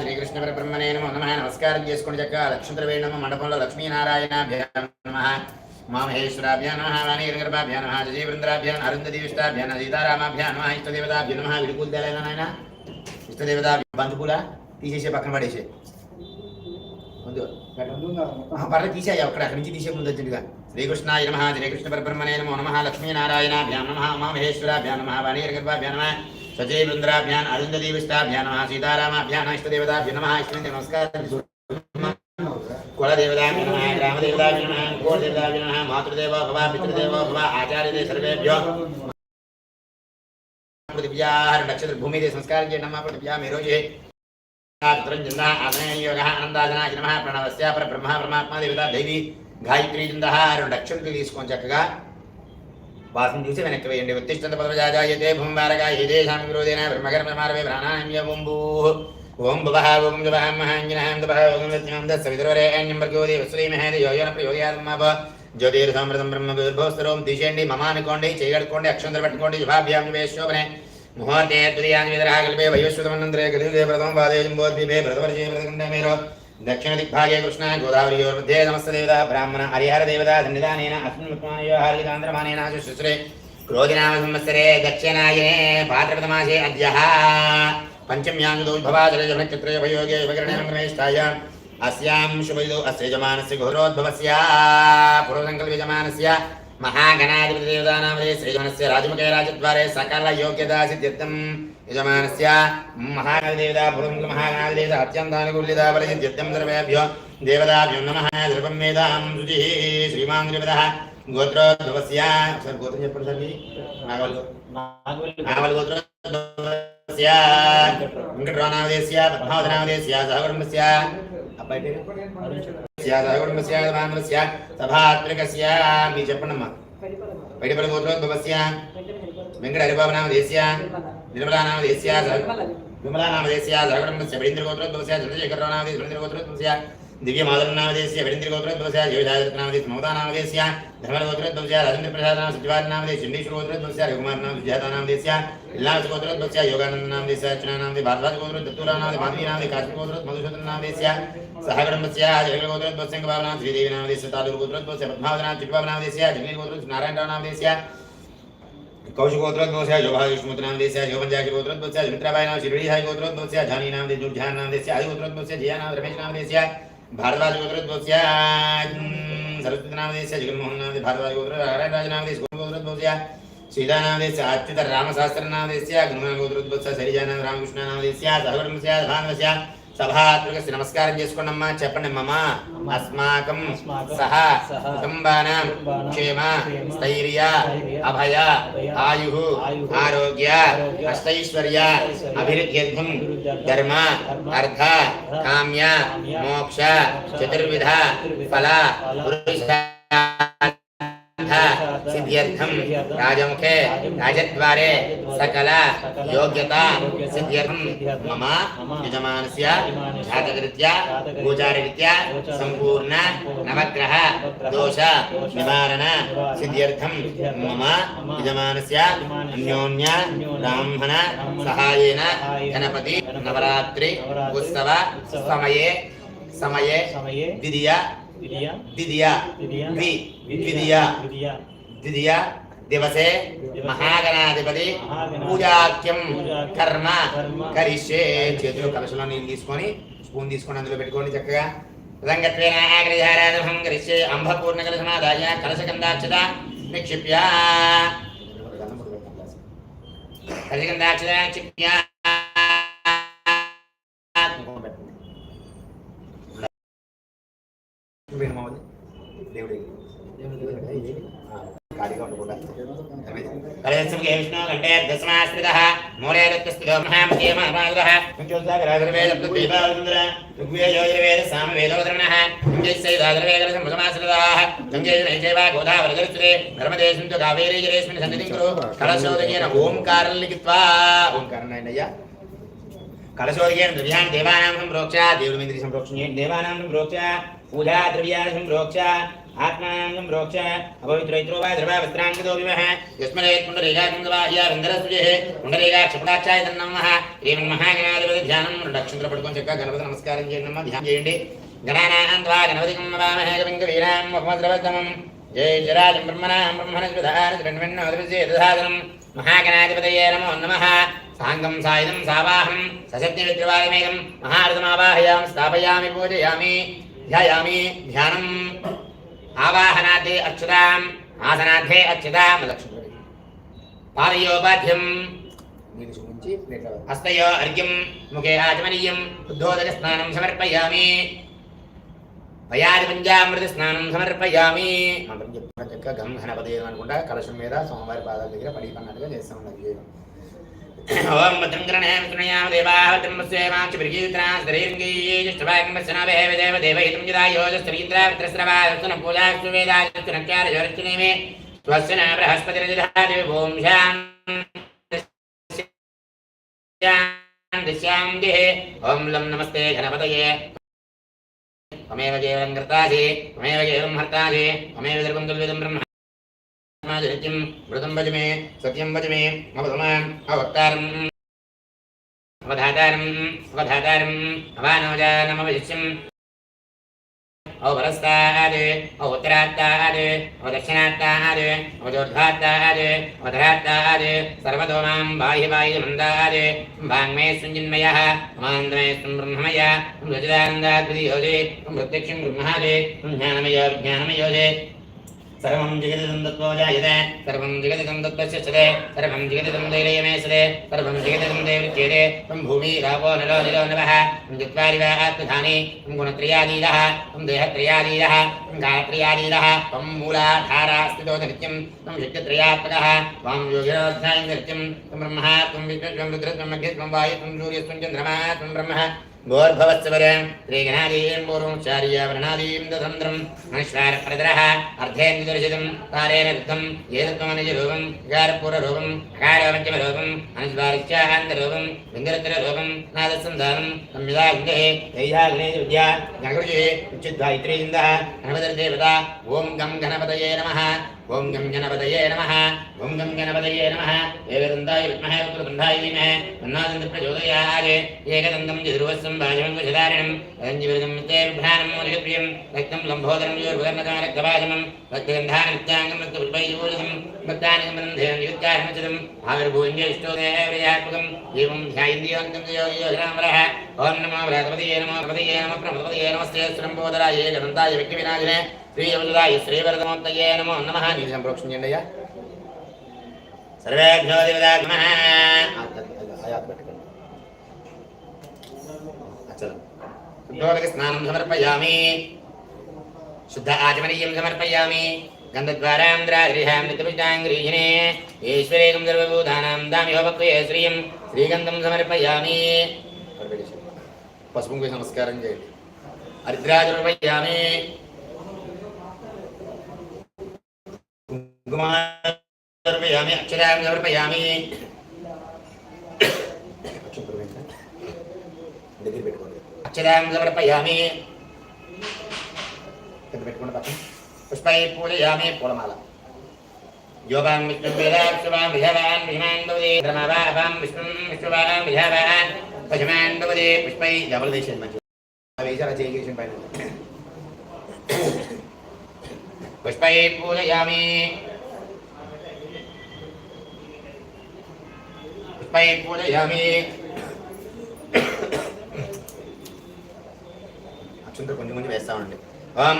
శ్రీకృష్ణ పరబ్రహ్మణే నమో నమ నమస్కారం చేసుకుని చక్క లక్ష్మీంద్ర వేణమ మండపంలో లక్ష్మీనారాయణాభ్యాం నమ మామహేశ్వరాభ్యాం నమ వాణీగర్భాభ్యాం నమ జయవృంద్రాభ్యాం అరుంధదీవిష్టాభ్యాం సీతారామాభ్యాం నమ ఇష్టదేవతాభ్యం నమ విడుకులు తేలైనా నాయన ఇష్టదేవత బంధుపూల తీసేసే పక్కన పడేసే పర్లేదు తీసేయ అక్కడ అక్కడి నుంచి తీసే ముందు వచ్చిందిగా. శ్రీకృష్ణాయ నమ శ్రీకృష్ణ పరబ్రహ్మణే నమో నమ లక్ష్మీనారాయణాభ్యాం నమ ఉమామహేశ్వరాభ్యాం నమ వాణీర్గర్భాభ్యాం నమ సజయ బృంద్రాభ్యాన్ అరుంధదీవిష్టాభ్యాం నమ సీతారామాభ్యాం ఇష్టదేవతాభ్య నమ ఇష్టమింద్ర నమస్కారం. కులదేవతాభ్య నమ గ్రామదేవతాభ్య నమ కోటదేవతాభ్య నమ మాతృదేవో భవ పితృదేవో భవ ఆచార్యదే సర్వేభ్యో. నక్షత్ర భూమిదే సంస్కారం చేయండి అమ్మ పృథివ్యా మీరు చే త్రంజంద ఆసనయోగ ఆనందాజన నమ ప్రణవస్య పర బ్రహ్మ పరమాత్మ దేవత దైవి గాయత్రి జంద రెండు అక్షంతులు తీసుకొని చక్కగా వాసన చూసి వెనక్కి వేయండి ఉత్తిష్టంత పదవజాజాయతే భూంబారగా ఏదేశాం విరోధేన బ్రహ్మకర్మమారవే ప్రాణాయామ్యముంబూ ఓం భువః ఓం జువః మహాంజనః దువః ఓం యజ్ఞం దస్స విదురరేణ్యం భర్గోదే వసులీమహేది యోయన ప్రయోయాత్మాప జ్యోతిర్సమృతం బ్రహ్మ విర్భోస్తరం తీసేయండి మమ అనుకోండి చేయగడుకోండి అక్షంతలు పెట్టుకోండి శుభాభ్యాం వేశోభనే ముహూర్తే త్రియాన్విదరः कल्पे वयोश्रुतमनन्तरे कलियुगे व्रतं वादेजुम्बोद्भिभे व्रतवर्षे व्रतकण्डमेरो दक्षिणदिग्भागे कृष्णा गोदावरीयोर्मध्ये नमस्तदेवता ब्राह्मण हरिहरदेवता सन्निधानेन अस्मिन्मुक्मानयो हार्दिकान्तरमानेन शुश्रे क्रोधिनामसंवत्सरे दक्षिणायने भाद्रपदमासे अद्यः पञ्चम्यां दोद्भवाचलजनक्षत्रे उपयोगे उपकरणेष्ठायाम् अस्यां शुभयुदौ अस्य यजमानस्य घोरोद्भवस्य पुरोसङ्कल्पयजमानस्य మహాగణాధిపతిదేవతానామదే సకల యోగ్యతా యజమానస్య మహాగణదేవతా మహాగణాధిదేవత అత్యంతానుకూల్యతా సర్వేభ్యో దేవతాభ్యో నమ ద్రుపం మేధాం శుచి శ్రీమాన్ త్రిపద గోత్రోద్భవస్య గోత్రం చెప్పండి సార్ నాగవల్ గోత్ర పద్మావతనామదేశ్య సహకుటుంబస్య అబ్బాయి పేరు సహకుటుంబస్య బాంధవస్య సభాత్రికస్య. మీ చెప్పండమ్మా. పైడిపల్లి గోత్రోద్భవస్య వెంకట హరిబాబు నామదేశ్య నిర్మలా. నామదేశ్య విమలా నామదేశ్య సహకుటుంబస్య బడీంద్ర గోత్రోద్భవస్య చంద్రశేఖరరావు నామ చండీశ్వర గోత్రోద్భవస్య दिव्यमादरनामदेश्य वरिन्द्रगोत्रध्वंस्या योजादत्नामदे समौदानामदेश्य धर्मगोत्रध्वंस्या राजेन्द्रप्रसादनाम सचिवादनामदे चुण्डीश्वरोत्रध्वंस्या रघुमारनाम सुजातानामदेश्य इल्लासगोत्रध्वंस्या योगानन्दनामदेश्य अर्चनानामदे भारद्वाजगोत्र दत्तूरानामदे माधवीनामदे काशीगोत्र मधुसूदनामदेश्य सहगणमस्या जगलगोत्रध्वंस्य कबाबनाम श्रीदेवीनामदेश्य तालुरगोत्रध्वंस्य पद्मावतनाम चिट्टबाबनामदेश्य जगलीगोत्र नारायणरावनामदेश्य कौशिकोत्रोद्भवस्य योभायुष्मुद्रान्देस्य योपञ्चाकिरोत्रोद्भवस्य मित्राबायनाम शिरडीहाय गोत्रोद्भवस्य झानीनाम दे जुड्झानाम देस्य आदिगोत्रोद्भवस्य जियानाम रमेशनाम देस्य नामदेस्य भारद्वाज गोत्रोद्भवस्य सरस्वती नामदेस्य जगन्मोहन नामदे भारद्वाज गोत्र नारायणराज नामदेस्य गोत्रोद्भवस्य सीता नामदेस्य अच्युत रामशास्त्र नामदेस्य गणमान गोत्रोद्भवस्य सरिजा नाम रामकृष्ण नामदेस्य सहकुटुंबस्य भानवस्य సభాత్మకస్య నమస్కారం చేసుకోండమ్మా చెప్పండి మమ అస్మాకం సహ కుటుంబానాం క్షేమ స్థైర్య అభయ ఆయు ఆరోగ్య అష్టైశ్వర్య అభివృద్ధ్యర్థం ధర్మ అర్థ కామ్య మోక్ష చతుర్విధ ఫల సిద్ధ్యర్థం రాజముఖే రాజద్వారే సకల యోగ్యత సిద్ధ్యర్థం. మమ యజమానస్య జాతకరీత్యా గోచారరీత్యా సంపూర్ణ నవగ్రహ దోష నివారణ సిద్ధ్యర్థం. మమ యజమానస్య అన్యోన్య బ్రాహ్మణ సహాయేన గణపతి నవరాత్రి ఉత్సవ సమయే సమయే ద్వితీయ ద్వితీయ ద్వితీయ ద్వి ద్వితీయ దివసే మహాగణాధిపతి పూజాఖ్యం కర్మ కరిష్యే చేతిలో కలశంలో నీళ్ళు తీసుకొని స్పూన్ తీసుకొని అందులో పెట్టుకోండి చక్కగా. రంగత్వేన ఆగ్రహారాధం కరిష్యే అంబపూర్ణ కలశమాదాయ కలశగంధాక్షత నిక్షిప్య. కలశగంధాక్షత నిక్షిప్య. విష్ణు కంటే దశమాశ్రిత. మూలే దత్తస్థితో మహామతే మహామాగ్రహ ముఖ్యోద్ధాగరాధర్వేద ప్రతిభావసుందర ఋగ్వేదోజవేద సామవేదోధర్మణః ఇంజైసైదాధర్వేద సంభసమాశ్రితాః గంగే నైచైవ గోదావరిదర్శురే కురు కలశోదకేన ఓంకారం లిఖిత్వా ఓంకారం కలశోదకేన ద్రవ్యాన్ని దేవానాం సంప్రోక్ష దేవుడి మీద సంప్రోక్షణ దేవానాం సంప్రోక్ష పూజా ద్రవ్యాన్ని సంప్రోక్ష ఆత్మానం రోక్ష అపవిత్రైత్రో వా ద్రవ వస్త్రాంగతో విమహ యస్మదేత్పుండరేగాకుందవాహ్యారంధరసుజే పుండరేగా క్షిపణాక్షాయ నమ శ్రీమన్ మహాగణాధిపతి ధ్యానం లక్షంతర పడుకొని చక్కగా గణపతి నమస్కారం చేయండి అమ్మ ధ్యానం చేయండి గణానాహం ద్వా గణపతి వామహే కవింగ వీరాం ముఖమద్రవతమం జై జరాజం బ్రహ్మణాం బ్రహ్మణస్వధారణం మహాగణాధిపతయే నమో నమ సాంగం సాయుధం సావాహం సశక్తి విద్రవాదమేకం మహారథమావాహయాం స్థాపయామి పూజయామి ధ్యాయామి ధ్యానం ఆవాహనాదే అచ్యుతాం ఆసనార్థే అచ్యుతాం లక్ష్మీ పాదయోపాధ్యం. హస్తయో అర్ఘ్యం ముఖే ఆచమనీయం ఉద్ధోదక స్నానం సమర్పయామి. వయాది పంచామృత స్నానం సమర్పయామి. మంత్రం చెప్పుకున్న చక్క గం అనుకుంటా. కలశం మీద సోమవారి పాదాల దగ్గర పడి పన్నట్టుగా చేస్తాం. అభిషేకం ఓం భద్రం గణే విష్ణుయామ దేవాః భద్రం పశ్యేమాక్ష విర్గీత్రా శ్రీరంగీయే జ్యేష్ఠవాగం పశ్యనాభే దేవ దేవైతం జదాయో శ్రీంద్ర విత్రస్రవాదస్తున పూజాస్తు వేదాస్తు నక్యార జ్యోతినేమే స్వస్య న బృహస్పతిరజిధాది ఓం శాంతి శాంతి ఓం లం నమస్తే గణపతయే त्वमेव केवलं कर्तासि त्वमेव केवलं हर्तासि त्वमेव सर्वं तुल्यं ब्रह्म नित्यं व्रतं वच मे सत्यं वच मे अवधमाम् अवक्तारम् अवधातारम् अवधातारम् अवानवजानमवशिष्यम् अवरस्ताद् अवोत्तरात्ताद् अवदक्षिणात्ताद् अवजोर्ध्वात्ताद् अवधरात्ताद् सर्वतो मां बाह्य बाह्यमन्दाद् वाङ्मे सुञ्जिन्मयः मान्दमे ब्रह्ममय रचिदानन्दाद्वियोजे प्रत्यक्षं ब्रह्मादे ज्ञानमय विज्ञानमयोजे सर्वं जगदिदं दत्त्वो जायते, सर्वं जगदिदं सदे सर्वं जगदिदं दैलयमे सदे सर्वं जगदिदं दैवृत्येते त्वं भूमि रापो नलो निलो नभः त्वं चत्वारि वा आत्मधानि त्वं गुणत्रयादीदः त्वं देहत्रयादीदः त्वं गायत्र्यादीदः त्वं मूलाधारा स्थितो नित्यं त्वं शक्तित्रयात्मकः त्वां योगिनोऽध्यायं नित्यं त्वं ब्रह्मः त्वं विष्णु त्वं रुद्र त्वं मघ्य त्वं वायु त्वं सूर्यस्त्वं चन्द्रमः त्वं ब्रह्मः। गोर्भवत्सवरं त्रिगणादीं पूर्वमुच्चार्यावरणादीं दधन्द्रं मनुष्वारपरदरः अर्धेन्दुदर्शितं तारेण रुद्धं एतत्त्वमनिजरूपं विकारपूर्वरूपं अकारवञ्चमरूपं अनुस्वारिच्याहान्तरूपं लिङ्गरत्ररूपं नादसन्धानं संविदाग्नेः दैयाग्नेयविद्या गणकृषे उच्चिद्वायित्रीन्दः गणपतिर्देवता ॐ गं गणपतये नमः ఓం గం గణపతయే నమ. ఓం గం గణపతయే నమ. దేవదందాయ విద్మహే ఉగ్రబంధాయ ధీమహే మన్నాదంత ప్రచోదయాగే ఏకదంతం చతుర్వత్సం భాజమంగుషధారణం రంజివృతం తే విభ్రాణం మూలికప్రియం. రక్తం లంబోదరం యోర్వగర్ణకార రక్తభాజమం రక్తగంధాన నిత్యాంగం రక్తపుల్పైయూలకం భక్తానికమంధేయుక్తాహమచదం ఆవిర్భూంజే ఇష్టోదేవ్యాత్మకం ఏవం ధ్యాయింద్రియోంతం యోగియోధనామరః ఓం నమో వ్రతపతయే నమో వ్రతపతయే నమ. ప్రమృతపతయే నమస్తే. శ్రంబోదరాయే గణంతాయ విఘ్నవినాశనే. శ్రీ నమో నమ నీతి సంప్రోక్షణ అయ్యా. సర్వేభ్యో దేవదాగ్మ స్నానం సమర్పయామి. శుద్ధ ఆచమనీయం సమర్పయామి. పసుపు నమస్కారం చేయండి. హరిద్రాజు కుమార్పయామి అక్షరాం సమర్పయామి. దగ్గర పెట్టుకోండి అక్షరాం సమర్పయామి. కింద పెట్టుకోండి పక్కన పుష్పై పూజయామి పూలమాల. యోగాం విష్ణు వేదాక్షువాం విధవాన్ విమాన్ భవదే ధర్మవాహం విష్ణుం విష్ణువాహం విధవాన్ పశుమాన్ భవదే పుష్పై డబల్ దేశం మంచి. వేసారా చేయి పైన. పుష్పై పూజయామి పుష్పై పూజయామి అక్షంతో కొంచెం కొంచెం వేస్తామండి ఓం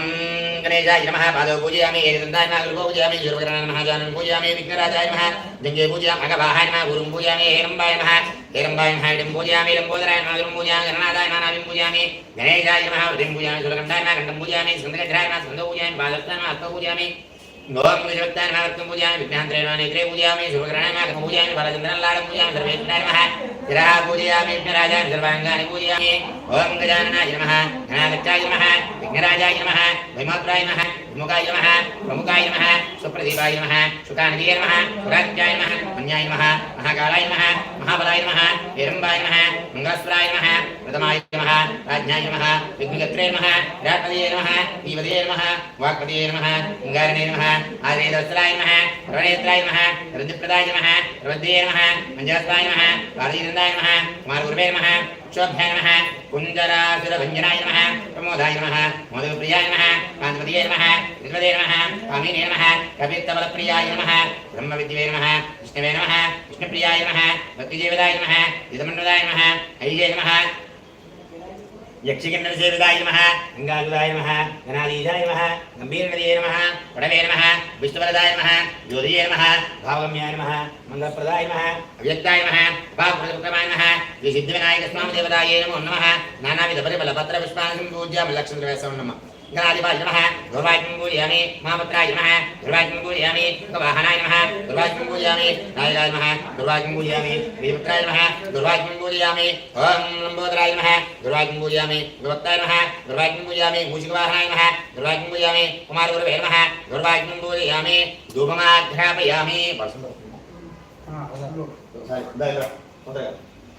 గణేశాయ నమః. పాదో పూజయామి. ఏదంతాయ నమః. గురువు పూజయామి. శూర్పకరణ నమః. జానం పూజయామి. విఘ్నరాజాయ నమః. జంగే పూజయామి. అగవాహాయ నమః. గురుం పూజయామి. హేరంబాయ నమః. హేరంబాయ నమః. ఇడం పూజయామి. లంబోదరాయ నమః. గురుం పూజయామి. గణనాథాయ నమః. నావిం పూజయామి. గణేశాయ నమః. వృద్ధిం పూజయామి. సురకంఠాయ నమః. కంఠం పూజయామి. స్కందగజ్రాయ నమః. స్కంద పూజయామి పాదస్థాయ నమః. హస్త పూజయామి ఓం విజయవక్తాయ నమః రక్తం పూజయామి విజ్ఞాంతరే నమః నేత్రే పూజయామి శుభకరణాయ నమః కథం పూజయామి బాలచంద్రన్ లాడం పూజయామి సర్వేశ్వరాయ నమః శిరః పూజయామి విఘ్నరాజాయ సర్వాంగాని పూజయామి ఓం గజాననాయ నమః గణాధ్యక్షాయ నమః విఘ్నరాజాయ నమః వైమాత్రాయ నమః విముఖాయ నమః ప్రముఖాయ నమః సుప్రదీపాయ నమః సుఖానదీయ నమః సురాజ్యాయ నమః మన్యాయ నమః మహాకాలాయ నమః మహాబలాయ నమః వీరంబాయ నమః మంగళస్వరాయ నమః ప్రథమాయ నమః రాజ్ఞాయ నమః విఘ్నకర్త్రే నమః విరాట్పదయే నమః దీవదయే నమః వాక్పదయే నమః లింగారణే నమః ఆదివస్త్రాయ నమః రవణేత్రాయ నమః రుద్రప్రదాయ నమః రవద్యే నమః మంజస్వాయ నమః పార్వతీనందాయ నమః కుమారగురువే నమః శోభ్యాయ నమః కుంజరాసురభంజనాయ నమః ప్రమోదాయ నమః మోదప్రియాయ నమః కాంతిపతియే నమః విద్వదే నమః కామినే నమః కవిత్తబలప్రియాయ నమః బ్రహ్మవిద్యే నమః విష్ణవే నమః విష్ణుప్రియాయ నమః భక్తిజీవిదాయ నమః యుధమన్వదాయ నమః ఐజే నమః యక్షికిన్నరసేవిదాయ నమః గంగాగుదాయ నమః గణాధీశాయ నమః గంభీరనదయే నమః వడవే నమః విష్ణువరదాయ నమః జ్యోతియే నమః భావగమ్యాయ నమః మంగళప్రదాయ నమః అవ్యక్తాయ నమః భావప్రదప్రమాయ నమః శ్రీ సిద్ధివినాయక స్వామి దేవదాయ నమో నమః నానావిధ పరిమళ పత్ర పుష్పాన్ని సంపూజ్య లక్ష్మీ వేసం నమః. గణాధిపాయ నమః దుర్వాక్యం పూజయామి మహాపత్రాయ నమః దుర్వాక్యం పూజయామి వాహనాయ నమః దుర్వాక్యం పూజయామి నాయకాయ నమః దుర్వాక్యం పూజయామి వీరపుత్రాయ నమః దుర్వాక్యం పూజయామి ఓం లంబోదరాయ నమః దుర్వాక్యం పూజయామి విభక్తాయ నమః దుర్వాక్యం పూజయామి మూషికవాహనాయ నమః దుర్వాక్యం పూజయామి కుమారగురువే నమః పూజయామి ధూపమాఘ్రాపయామి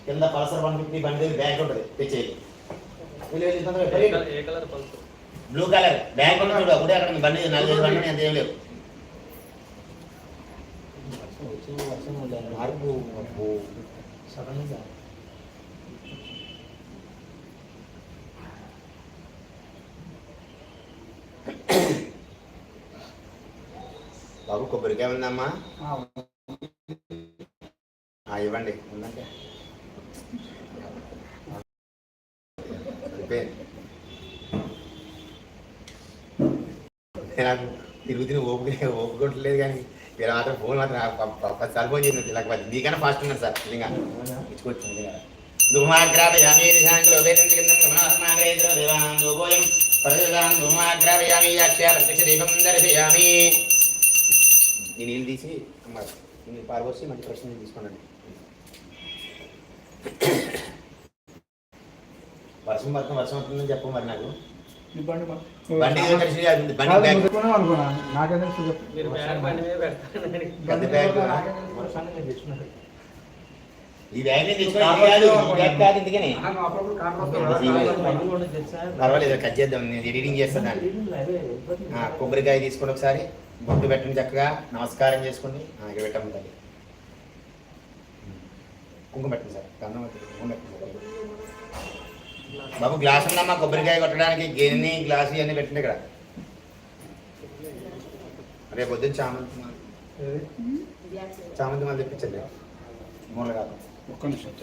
కింద పల్సర్ వన్ ఫిఫ్టీ బండి బ్యాగ్ ఉంటుంది తెచ్చేది ఏ కలర్ పల్స్ బ్లూ కలర్ బ్యాగ్ ఉంటుంది చూడు అప్పుడే అక్కడ బండి నలభై బండి అంత ఏం లేవు. బాబు కొబ్బరికాయ ఉందమ్మా. ఆ, ఇవ్వండి. ఉందంటే. నాకు తిరుగుతున్న ఓపిక ఓపుకోవట్లేదు కానీ మీరు మాత్రం ఫోన్ మాత్రం నాకు పదిసార్లు ఫోన్ చేసిన లేకపోతే మీకన్నా ఫాస్ట్ ఉన్నారు సార్ నిజంగా. ఇచ్చుకొచ్చింది ధూమాగ్రాపయామి శాంతిలో ధూమాగ్రాపయామి ప్రత్యక్ష దీపం దర్శయామి. ఈ నీళ్ళు తీసి మీరు ఈ పారబోసి మంచి ప్రశ్న తీసుకోండి. వర్షం పడుతుంది వర్షం అవుతుందని చెప్పు మరి నాకు. పర్వాలేదు కట్ చేద్దాం. నేను ఎడిటింగ్ చేస్తాను ఆ, కొబ్బరికాయ తీసుకోండి ఒకసారి బొట్టు పెట్టండి చక్కగా. నమస్కారం చేసుకోండి ఆ, ఇక పెట్టండి తల్లి కుంకుమ పెట్టండి సార్. గంధం పెట్టండి, కుంకుమ పెట్టండి సార్. బాబు గ్లాస్ ఉందమ్మా కొబ్బరికాయ కొట్టడానికి గిన్నె గ్లాస్ ఇవన్నీ పెట్టండి ఇక్కడ. రేపు పొద్దున్న చామంతి మాల. చామంతి మాల తెప్పించండి. మూల కాదు. ఒక్క నిమిషం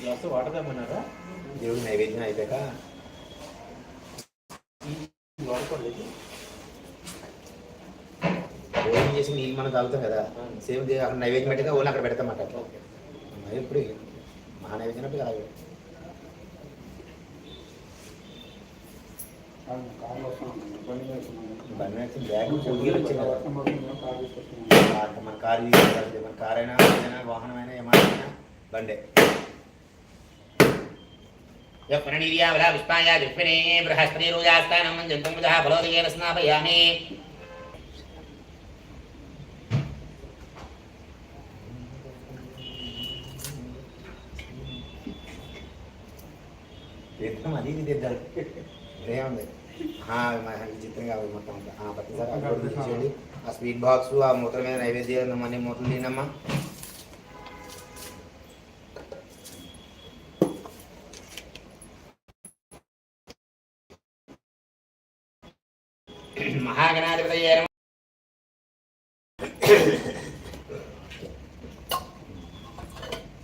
గ్లాస్ వాటర్ తెమ్మన్నారా దేవుడు నైవేద్యం అయిపోయాక చేసి నీళ్ళు మనం తాగుతాం కదా. సేమ్ అక్కడ నైవేద్యం పెట్టగా ఓన్లీ అక్కడ పెడతాం అన్నమాట. మరి ఇప్పుడు నైవేద్యం అప్పుడు అలాగే బండి బ్యాగ్ వచ్చింది. మన కారు మన కార్ అయినా ఏదైనా ఏమైనా బండే. యప్రణీర్యావలా పుష్పాయ దిప్పినే బృహస్పతి రోజాస్థానం జంతం బుధः ఫలోదయేన స్నాపయామి తీర్థం అది ఇది ఆ, మ- విచిత్రంగా మొత్తం. ప్రతిసారి ఆ స్వీట్ బాక్స్ ఆ మూతల మీద నైవేద్యం అన్ని మూతలు తినమ్మా మహాగణాధిపతయే నమః. ప్రోక్షా ప్రక్షిప్య పుండరీకాక్షాయ నమః గాయత్రీజం ప్రోక్ష భూర్భవస్వః పెట్టు ఒకసారి పెట్టు. ఆ, ఇంకా దా- అన్ని తీసురా ఆ. భూర్భవస్వః తత్సుదరన్యంబరతో దేవశ్రీ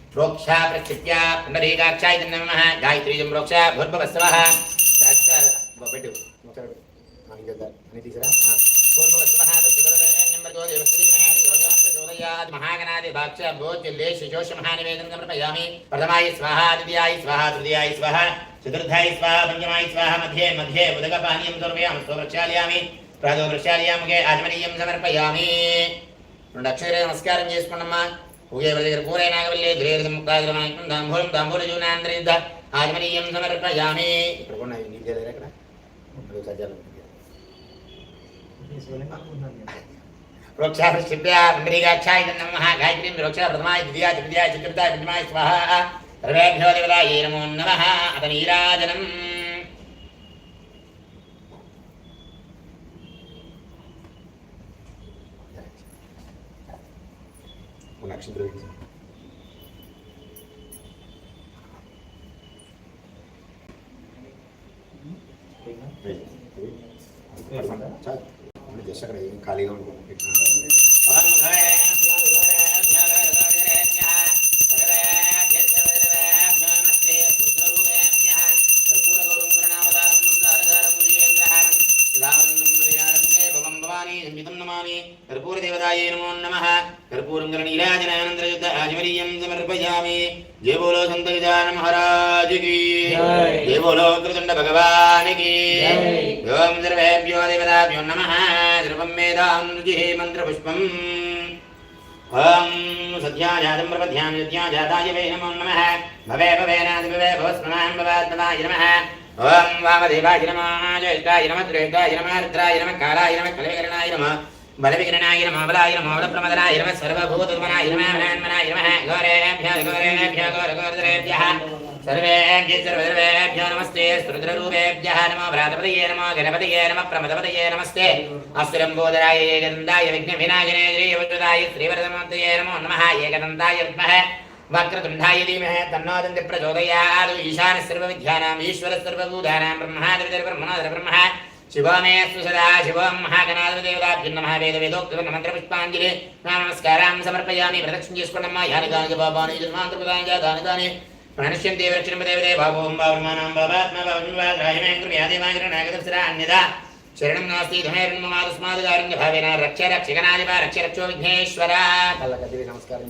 మహాది యోజన ప్రచోదయాత్ మహాగణాది భాక్ష భోజ్యల్లే శిశోష మహానివేదనం సమర్పయామి. ప్రథమాయ స్వాహా ద్వితీయాయ స్వాహా తృతీయాయ స్వాహా చతుర్థాయ స్వాహా పంచమాయ స్వాహా మధ్యే మధ్యే ఉదకపానీయం సమర్పయామి స్వ ప్రాదో ప్రక్షాళయాముగే ఆచమనీయం సమర్పయామి. రెండు అక్షరే నమస్కారం చేసుకున్నమ్మా పూజే ప్రతిగర పూరే నాగవల్లి ధ్రేరితం ముక్తాగ్రమాయకం దాంభూలం దాంభూలజూనాంతరిద్ధ ఆజమనీయం సమర్పయామి ఇక్కడ కూడా నీళ్ళు చేయలేరు అక్కడ సజ్జాలు ప్రోక్షాభిష్టిభ్యా పుండరీకాక్షాయ నమః గాయత్రీం ప్రోక్షా ప్రథమాయ ద్వితీయ తృతీయ చతుర్థ పంచమాయ స్వాహ సర్వేభ్యో దేవతాయే నమో నమః అత నీరాజనం నక్షత్రం చాలు కర్పూరదేవతాయే నమో నమః కర్పూరం గణనీరాజనానందరయుద్ధ ఆజమనీయం సమర్పయామి జయ బోలో సంత గజాన మహారాజుకి జై. జయ బోలో వక్రతుండ భగవానికి జై. ఓం సర్వేభ్యో దేవతాభ్యో నమః సర్వం వేదాం రుచిః మంత్రపుష్పం ఓం సత్యాజాతం ప్రపద్యాం సత్యాజాతాయ వై నమో నమః భవే భవేనాది భవే భవస్మనాం భవాత్మనాయ నమః ఓం వామదేవాయ నమః జ్యేష్ఠాయ నమః త్రేష్ఠాయ నమః రుద్రాయ నమః కాలాయ నమః కలవికరణాయ నమః बलविघ्नाय नमः बलाय नमः बलप्रमदनाय नमः सर्वभूतगमनाय नमः नमः नमः गौरेभ्यः गौरेभ्यः गौरगोदरेभ्यः सर्वेभ्य सर्वसर्वेभ्यो नमस्ते रुद्ररूपेभ्यः नमो भ्रातपतये नमो गणपतये नमः प्रमदपतये नमस्ते अस्त्रम्बोधराय गन्धाय विघ्नविनायने श्रीवचुदाय श्रीवरदमूर्तये नमो नमः एकदन्ताय विद्महे वक्रतुण्डाय धीमहे तन्नो दन्तिप्रचोदयात् ईशानः सर्वविद्यानाम् ईश्वरः सर्वभूतानां ब्रह्मादिर्ब्रह्मणोदरब्रह्मः శివోమేస్సు సదా శివం మహాగణాధిపదేవతాభ్యం నమ వేద వేదోక్త మంత్రపుష్పాంజలి. నమస్కారం సమర్పయామి ప్రదక్షిణ చేసుకున్నమ్మా యాని దాని బాబాని జన్మాంతృపదాంజ దాని దాని. మనుష్యం దేవరక్షణపదేవదే బాబోం బాబ్రహ్మానం బాబాత్మ బాబాగ్రాహ్యమే కృపయాదేవాగ్ర నాగదసరా శరణం నాస్తి ధుమేరణమాదుస్మాదు కారుణ్య భావేన రక్ష రక్షగణాధిప రక్ష రక్షో విఘ్నేశ్వర. నమస్కారం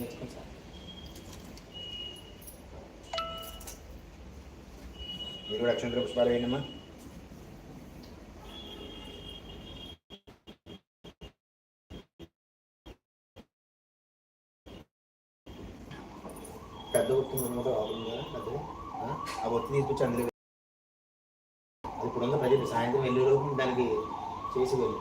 మీరు కూడా పుష్పాలు పెద్ద ఒత్తి అనమాట ఆగుందా ఆ? ఒత్తిడి తీసుకొచ్చి అందులో అది ఇప్పుడున్న ప్రజలు సాయంత్రం వెళ్ళే లోపు దానికి చేసి వెళ్ళి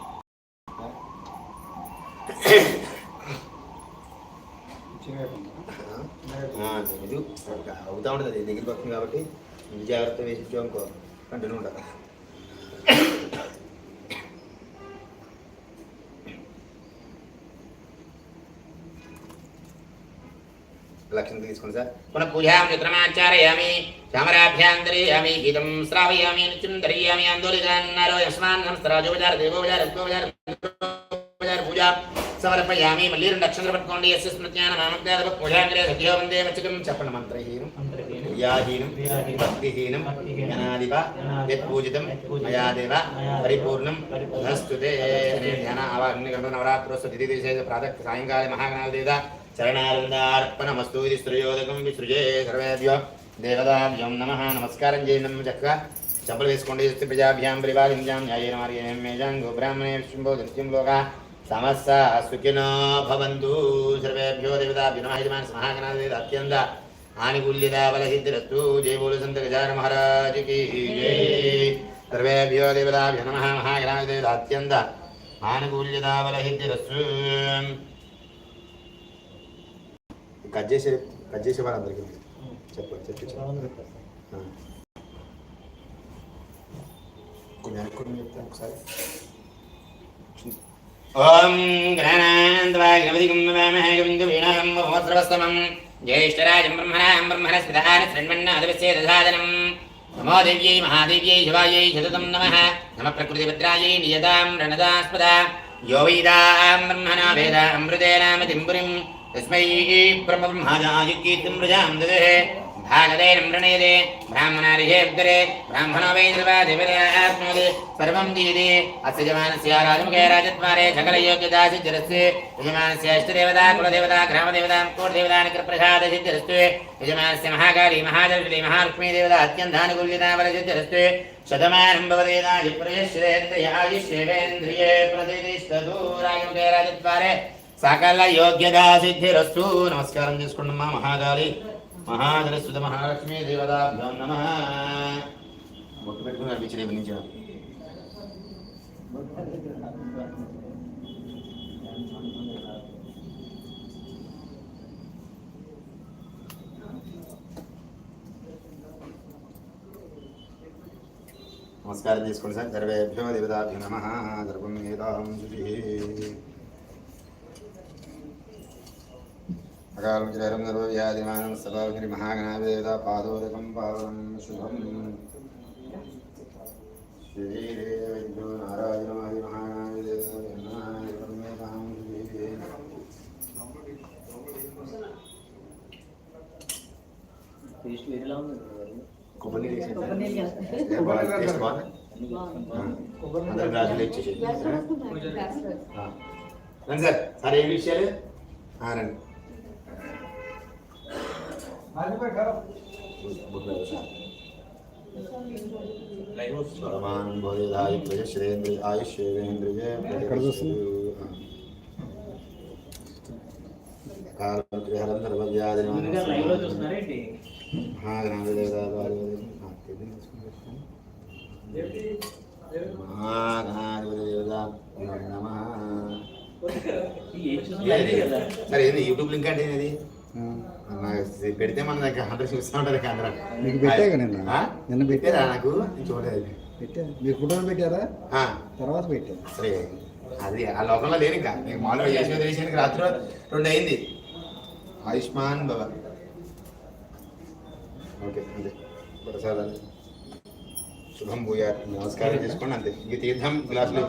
అవుతూ ఉంటుంది అది దగ్గరికి వస్తుంది కాబట్టి జాగ్రత్త వేసి ఇచ్చాం అనుకో కంటిన్యూ ఉంటుంది లక్ష్యం తీసుకోండి సార్. పునః పూజాం చిత్రమాచారయామి చామరాభ్యాంతరయామి గీతం శ్రావయామి నిత్యం ధరయామి ఆందోళితాన్నారో యస్మాన్ నమస్తరాజోపచార దేవోపచార దేవోపచార దేవోపచార పూజ సమర్పయామి మళ్ళీ రెండు అక్షంతలు పట్టుకోండి. ఎస్ స్మృత్యాన నామజ్ఞాత పూజాంగ్రే సత్యో వందే మచ్చకం చెప్పండి మంత్రహీనం క్రియాహీనం భక్తిహీనం జ్ఞానాదివ యత్పూజితం మయా పరిపూర్ణం నస్తుతే అనే ధ్యాన ఆవాహన నవరాత్రోత్సవ తిథి విశేష ప్రాతః సాయంకాలే మహాగణాదేవ చరణారందార్పణమస్తు ఇది శ్రుయోదకం విసృజే సర్వేభ్యో దేవదాభ్యం నమ నమస్కారం చేయడం చక్కగా చెంపలు వేసుకోండి ప్రజాభ్యాం పరిపాలించాం న్యాయేన మార్గేణ మేజాం గోబ్రాహ్మణే విష్ణుభో దృశ్యం లోక। సమస్త సుఖినో భవంతు। సర్వేభ్యో దేవతాభ్యో నమ యజమాన మహాగణాదేవ అత్యంత ఆనుకూల్యత బలహిద్రస్తు జయ బోలు సంత గజాన మహారాజుకి సర్వేభ్యో దేవతాభ్యో నమ మహాగణాదేవ అత్యంత ఆనుకూల్యత బలహిద్రస్తు కట్ చేసే కట్ చేసే వాళ్ళందరికీ చెప్పండి చెప్పి చెప్పండి కొంచెం అనుకుని చెప్తాను ఒకసారి. ఓం జ్యేష్ఠరాజం బ్రహ్మణాం నమో శతతం నమః. నమ ప్రకృతిభద్రాయై నియతాం రణదాస్పద. యో వైదాం బ్రహ్మణా వేద అమృతేనామతింపురిం తస్మై బ్రహ్మ బ్రహ్మాజాయుకీర్తిం ప్రజాం దదే భాగదేనం ప్రణయదే బ్రాహ్మణారిహేబ్దరే బ్రాహ్మణో వై దేవరాప్నోది సర్వం దీది అస్య యజమానస్య రాజముఖే రాజద్వారే సకలయోగ్యతా సిద్ధిరస్తి యజమానస్య ఇష్టదేవతా కులదేవతా గ్రామదేవతా కోటిదేవతా నికృప్రసాద సిద్ధిరస్తు యజమానస్య మహాకాళీ మహాజలీ మహాలక్ష్మీ దేవత సకల యోగ్యదా సిద్ధిరస్తు. నమస్కారం చేసుకోండి అమ్మా మహాకాళి మహాజనసుత మహాలక్ష్మి దేవతాభ్యం నమ. బొట్టు పెట్టుకుని అనిపించలేదు రేపు నుంచి నమస్కారం చేసుకోండి సార్. సర్వేభ్యో దేవతాభ్యో నమ. గర్భం ఏదాం శుచి అకాలం చిరం సభాగిరి మహాగణావేద పాదోదకం పావనం శుభం శ్రీదేవో నారాయణమాది మహాగణావేద టేస్ట్ వేరేలా ఉంది కొబ్బరి టేస్ట్ అందరు గ్లాసులు ఇచ్చేసి సార్ ఏం విషయాలు రండి. లో చూస్తున్నారా ఏంటి? ఇది ఏం చూస్తున్నా అదే కదా సరే ఏంది యూట్యూబ్ లింక్ అంటే ఇది పెడితే మన దగ్గర హండ్రెడ్ చూస్తూ ఉంటారు అందరం మీకు పెట్టాగా నిన్న? నిన్న పెట్టారా నాకు? నేను చూడలేదు. పెట్టా. మీరు ఫోటోలు పెట్టారా? తర్వాత పెట్టారు సరే అది ఆ లోకంలో లేను ఇంకా. నీకు మామూలుగా యశోద దేశానికి రాత్రి రెండు అయింది ఆయుష్మాన్ భవ. ఓకే అంతే. ప్రసాదాలు. శుభం భూయార్ నమస్కారం చేసుకోండి అంతే. ఇంక తీర్థం గ్లాసులో